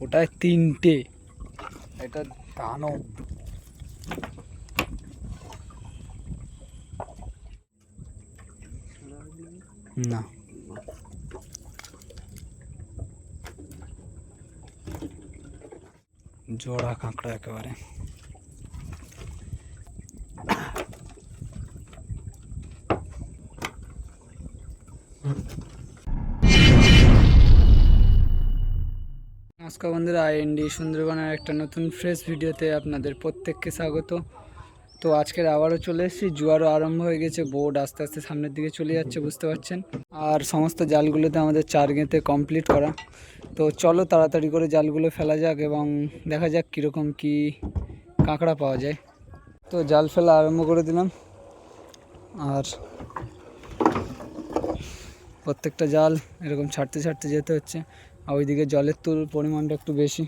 ওটায় তিনটে। এটা দানব। না। জোড়া কাঁকড়া একেবারে। নমস্কার বন্ধুরা আইএনডি সুন্দরবনের একটা নতুন ফ্রেশ ভিডিওতে আপনাদের প্রত্যেককে স্বাগত। তো আজকের আবারও চলে এসেছি, জোয়ারও আরম্ভ হয়ে গেছে বোর্ড আস্তে আস্তে সামনের দিকে চলে যাচ্ছে, বুঝতে পারছেন? আর সমস্ত জালগুলোতে আমাদের চার গেঁতে কমপ্লিট করা। তো চলো তাড়াতাড়ি করে জালগুলো ফেলা যাক এবং দেখা যাক কীরকম কি কাঁকড়া পাওয়া যায়। তো জাল ফেলা আরম্ভ করে দিলাম। আর প্রত্যেকটা জাল এরকম ছাড়তে ছাড়তে যেতে হচ্ছে। আর ওইদিকে জলের তুল পরিমাণটা একটু বেশি।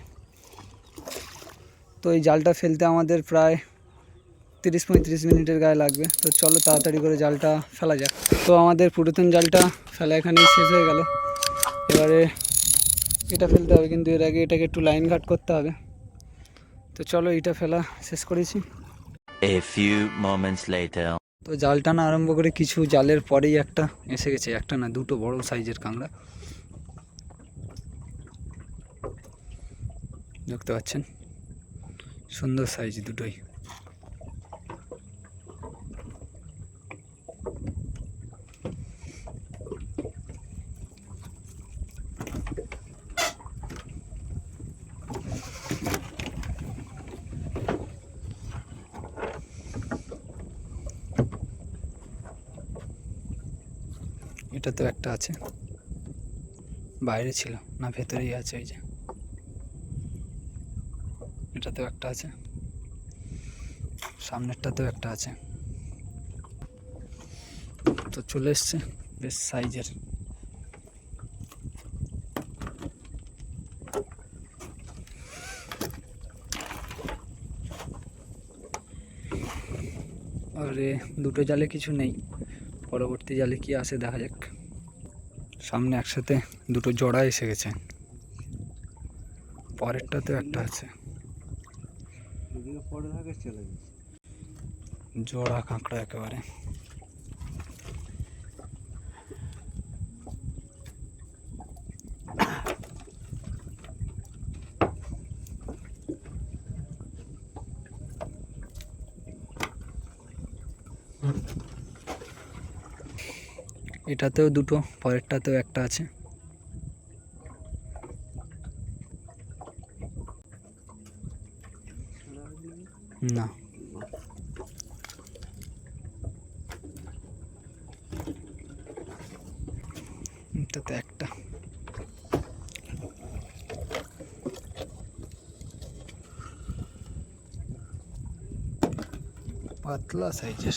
তো এই জালটা ফেলতে আমাদের প্রায় তিরিশ পঁয়ত্রিশ মিনিটের গায়ে লাগবে। তো চলো তাড়াতাড়ি করে জালটা ফেলা যাক। তো আমাদের পুরাতন জালটা ফেলা এখানেই শেষ হয়ে গেল। এবারে এটা ফেলতে হবে কিন্তু এর আগে এটাকে একটু লাইন ঘাট করতে হবে। তো চলো এটা ফেলা শেষ করেছি। A few moments later. তো জাল টানা আরম্ভ করে কিছু জালের পরেই একটা এসে গেছে একটা না দুটো বড় সাইজের কাঁকড়া। দেখতে পাচ্ছেন? সুন্দর সাইজ দুটোই। এটা তো একটা আছে। বাইরে ছিল, না ভেতরেই আছে ওই যে। এটাতেও একটা আছে। সামনেরটাতেও একটা আছে। তো চলে এসছে বেশ সাইজের। আরে, দুটো জালে কিছু নেই। পরবর্তী জালে কি আসে দেখা যাক। সামনে একসাথে দুটো জোড়া এসে গেছে। পরেরটাতেও একটা আছে। জোড়া কাঁকড়া একেবারে। এটাতেও দুটো পরেরটাতেও একটা আছে না এটাতে একটা। পাতলা সাইজের।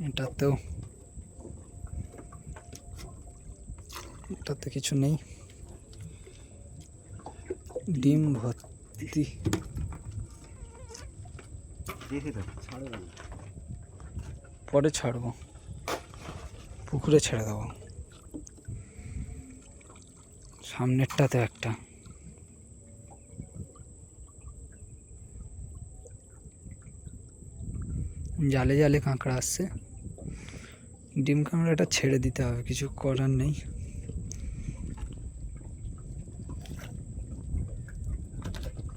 এটাতেও। এটাতে কিছু নেই। ডিম ভর্তি। পরে ছাড়বো। পুকুরে ছেড়ে দেবো। সামনেরটাতে একটা। জালে জালে কাঁকড়া আসছে। ডিম কাঁকড়াটা ছেড়ে দিতে হবে, কিছু করার নেই।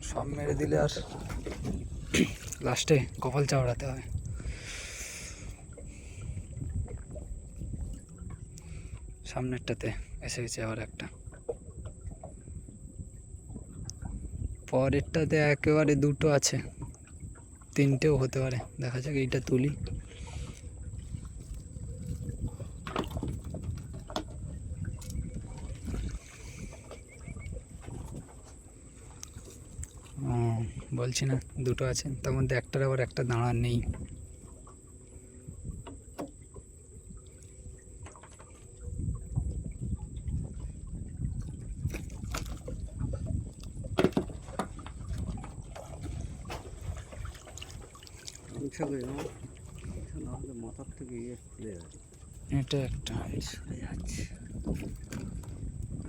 সব মেরে দিলে আর লাস্টে কপাল চাওড়াতে হবে। সামনেরটাতে এসে গেছে আবার একটা। পরেরটাতে একেবারে দুটো আছে। তিনটেও হতে পারে। দেখা যাক, এইটা তুলি। বলছি না, দুটো আছে। তার মধ্যে একটার আবার একটা দাঁড়া নেই। করে মাথার থেকে ইয়ে খুলে এটা একটা সরে যাচ্ছে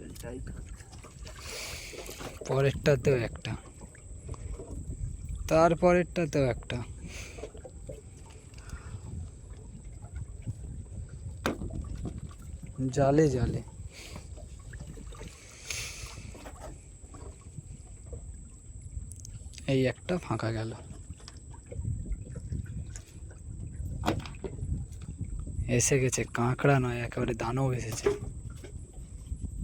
এটাই পরেরটাতেও একটা। তারপরেরটাতেও একটা। জালে জালে। এই একটা ফাঁকা গেল। এসে গেছে কাঁকড়া নয় একেবারে দানব এসেছে।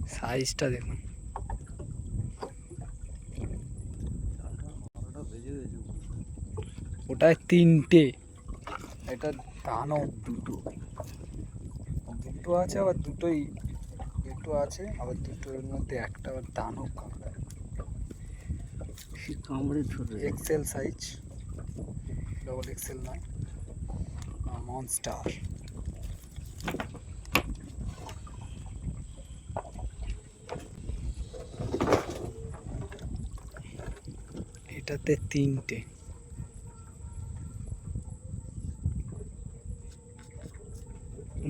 সাইজটা দেখুন। ওটা ওটায় তিনটে। এটা দানব দুটো। দুটো আছে আবার দুটোই দুটো আছে আবার দুটোর মধ্যে একটা আবার দানব কাঁকড়া। কামড়ে এক্সেল সাইজ ডবল এক্সেল নয়। মনস্টার এটাতে তিনটে।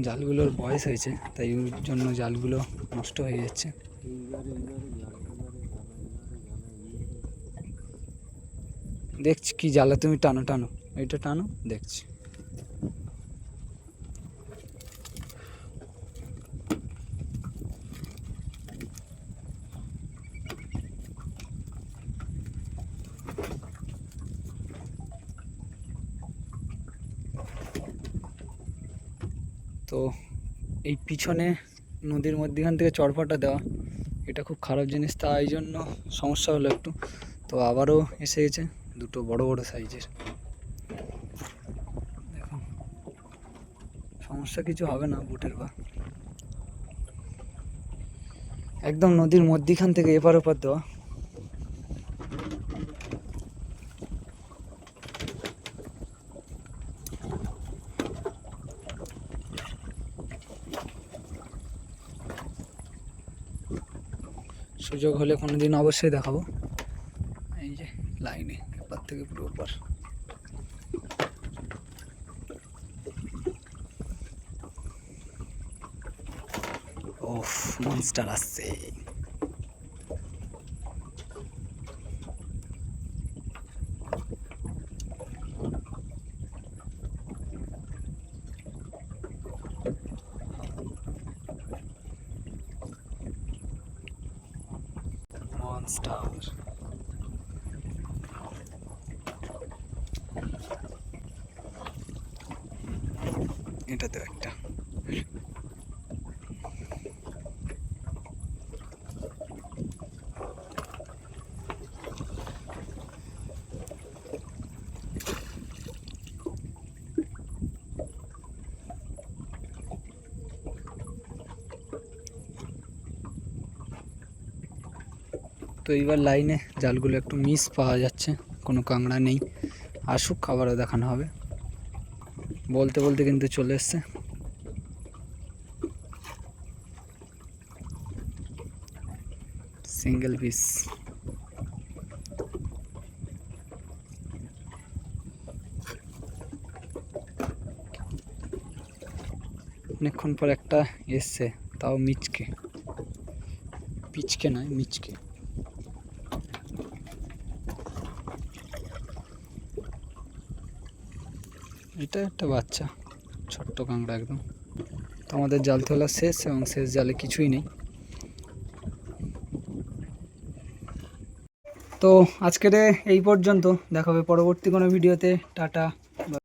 জালগুলোর বয়স হয়েছে, তাই ওর জন্য জালগুলো নষ্ট হয়ে যাচ্ছে। জাল জাল জাল দেখছি কি জ্বালা তুমি টানো টানো। এটা টানো, দেখছি। তো এই পিছনে নদীর মধ্যখান থেকে চড়পাটা দেওয়া, এটা খুব খারাপ জিনিস, তাই জন্য সমস্যা হলো একটু। তো আবারও এসে গেছে দুটো বড় বড় সাইজের। দেখুন, সমস্যা কিছু হবে না বুটের বা। একদম নদীর মধ্যিখান থেকে এপার ওপার দেওয়া। সুযোগ হলে কোনো দিন অবশ্যই দেখাবো। এই যে লাইনে, এপার থেকে পুরো ওপার। ও মনস্টার আসছে। মনস্টার এটাতেও একটা। তো এইবার লাইনে জালগুলো একটু মিস পাওয়া যাচ্ছে, কোনো কাঁকড়া নেই। আসুক খাবারও দেখানো হবে। বলতে বলতে কিন্তু চলে এসছে। সিঙ্গেল পিস অনেকক্ষণ পর একটা এসছে, তাও মিচকে। পিচকে নয়, মিচকে। এটা একটা বাচ্চা, ছোট্ট কাঁকড়া একদম। তো আমাদের জাল তোলা শেষ এবং শেষ জালে কিছুই নেই। তো আজকের এই পর্যন্ত, দেখা হবে পরবর্তী কোনো ভিডিওতে। টাটা।